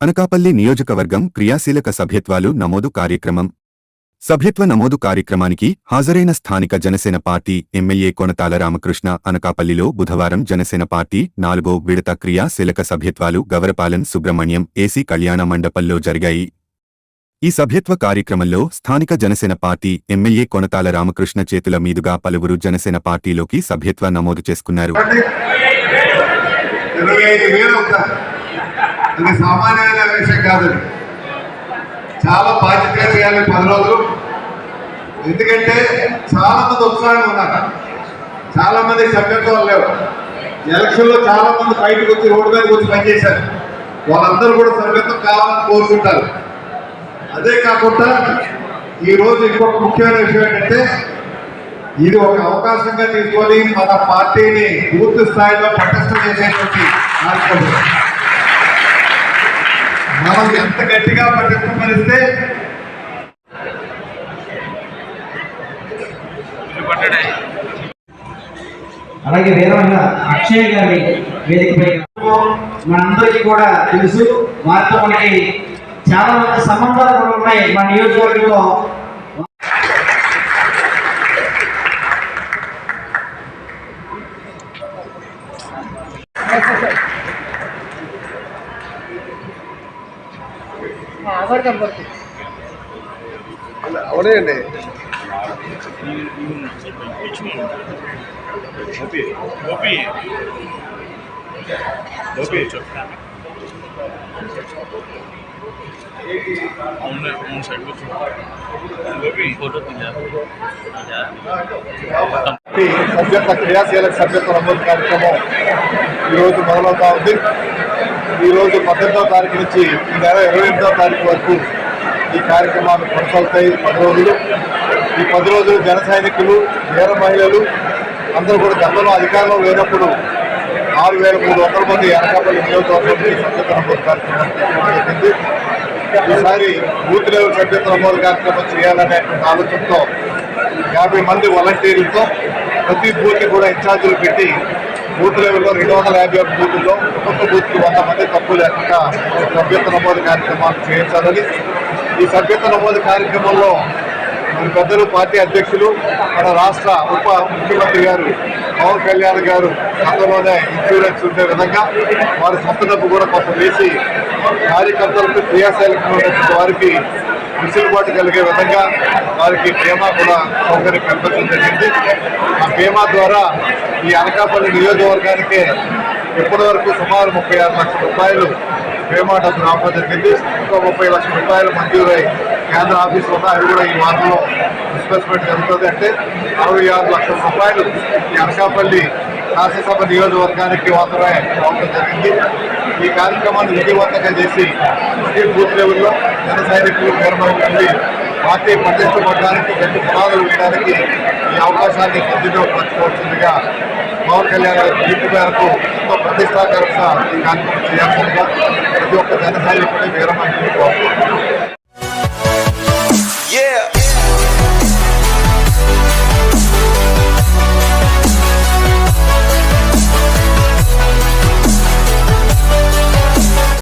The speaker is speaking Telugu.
అనకాపల్లి నియోజకవర్గం క్రియాశీలక సభ్యత్వాలు నమోదు కార్యక్రమం. సభ్యత్వ నమోదు కార్యక్రమానికి హాజరైన స్థానిక జనసేన పార్టీ ఎమ్మెల్యే కొనతాల రామకృష్ణ అనకాపల్లిలో బుధవారం జనసేన పార్టీ నాలుగో విడత క్రియాశీలక సభ్యత్వాలు గవరపాలెం సుబ్రహ్మణ్యం ఏసీ కళ్యాణ మండపంలో జరిగాయి. ఈ సభ్యత్వ కార్యక్రమంలో స్థానిక జనసేన పార్టీ ఎమ్మెల్యే కొనతాల రామకృష్ణ చేతుల మీదుగా పలువురు జనసేన పార్టీలోకి సభ్యత్వ నమోదు చేసుకున్నారు. అది సామాన్యమైన విషయం కాదు. చాలా బాధ్యతగా చేయాలి పది రోజులు. ఎందుకంటే చాలా మంది ఉత్సాహంగా ఉన్నారు. చాలా మంది సభ్యత్వం లేవు. ఎలక్షన్లో చాలా మంది బయటకు వచ్చి రోడ్డు మీదకి వచ్చి పనిచేశారు వాళ్ళందరూ కూడా సభ్యత్వం కావాలని కోరుకుంటారు. అదే కాకుండా ఈ రోజు ఇంకొక ముఖ్యమైన విషయం ఏంటంటే ఇది ఒక అవకాశంగా తీసుకొని మన పార్టీని పూర్తి స్థాయిలో పటిష్టం చేసేటువంటి కార్యక్రమం. మనం ఎంత గట్టిగా పటిష్టపరిస్తే అలాగే వీరమైన అక్షయ్ గారి వేదికపై మనందరికీ కూడా తెలుసు వారితో మనకి చాలా మంది సంబంధాలు కూడా ఉన్నాయి మన నియోజకవర్గంలో. అవునండి గోపి గోపి గోపి అవును అవును సైడ్ గోపి ఫోటో ఈ సభ్యత్వ క్రియాశీలక సభ్యత్వ నమోదు కార్యక్రమం ఈరోజు మొదలవుతా ఉంది ఈరోజు పద్దెనిమిదవ తారీఖు నుంచి ఈ నెల ఇరవై ఎనిమిదవ తారీఖు వరకు ఈ కార్యక్రమాలు కొనసాగుతాయి. పది రోజులు. ఈ పది రోజులు జన సైనికులు వీర మహిళలు అందరూ కూడా గతంలో అధికారంలో లేనప్పుడు ఆరు వేల మూడు వందల మంది ఎనకాపల్లి నియోజకవర్గానికి సభ్యత నమోదు కార్యక్రమం జరిగింది ఈసారి బూత్ లెవెల్ సభ్యత నమోదు కార్యక్రమం చేయాలనేటువంటి ఆలోచనతో యాభై మంది వాలంటీర్లతో ప్రతి బూత్ కూడా ఇన్ఛార్జీలు పెట్టి బూత్ లెవెల్లో రెండు వందల యాభై ఒక బూతుల్లో ఒక్కొక్క బూత్కి వంద మంది తక్కువ లేకుండా సభ్యత్వ నమోదు కార్యక్రమాన్ని చేయించాలని. ఈ సభ్యత్వ నమోదు కార్యక్రమంలో మన పెద్దలు పార్టీ అధ్యక్షులు మన రాష్ట్ర ఉప ముఖ్యమంత్రి గారు పవన్ కళ్యాణ్ గారు గతంలోనే ఇన్సూరెన్స్ ఉండే విధంగా వారి సొంత డబ్బు కూడా కొంత వేసి కార్యకర్తలకు క్రియాశీలకంగా వారికి వెసులుబాటు కలిగే విధంగా వారికి బీమా కూడా సౌకర్యం కల్పించడం జరిగింది. ఆ బీమా ద్వారా ఈ అనకాపల్లి నియోజకవర్గానికి ఇప్పటి వరకు సుమారు ముప్పై ఆరు లక్షల రూపాయలు బీమా డబ్బు రావడం జరిగింది. ఇంకో ముప్పై లక్షల రూపాయలు మంజూరై కేంద్ర ఆఫీస్ ఉన్న అది కూడా ఈ వారంలో డిస్బర్స్మెంట్ జరుగుతుంది. అంటే అరవై ఆరు లక్షల రూపాయలు ఈ అనకాపల్లి శాసనసభ నియోజకవర్గానికి మాత్రమే రావడం జరిగింది. ఈ కార్యక్రమాన్ని విజయవంతంగా చేసి ప్రతి బూత్ లెవెల్లో జన సైనికులు నిర్మహించి పార్టీ పట్టించుకోవడానికి గట్టి పునాదులు వేయడానికి ఈ అవకాశాన్ని సద్వినియోగపరచుకోవాల్సిందిగా పవన్ కళ్యాణ్ గారి పిలుపు మేరకు ఎంతో ప్రతిష్టాకరంగా ఈ కార్యక్రమం చేయాల్సిందిగా ప్రతి ఒక్క జన సైనికుడిని వీరమహిళలు కోరుకుంటున్నాను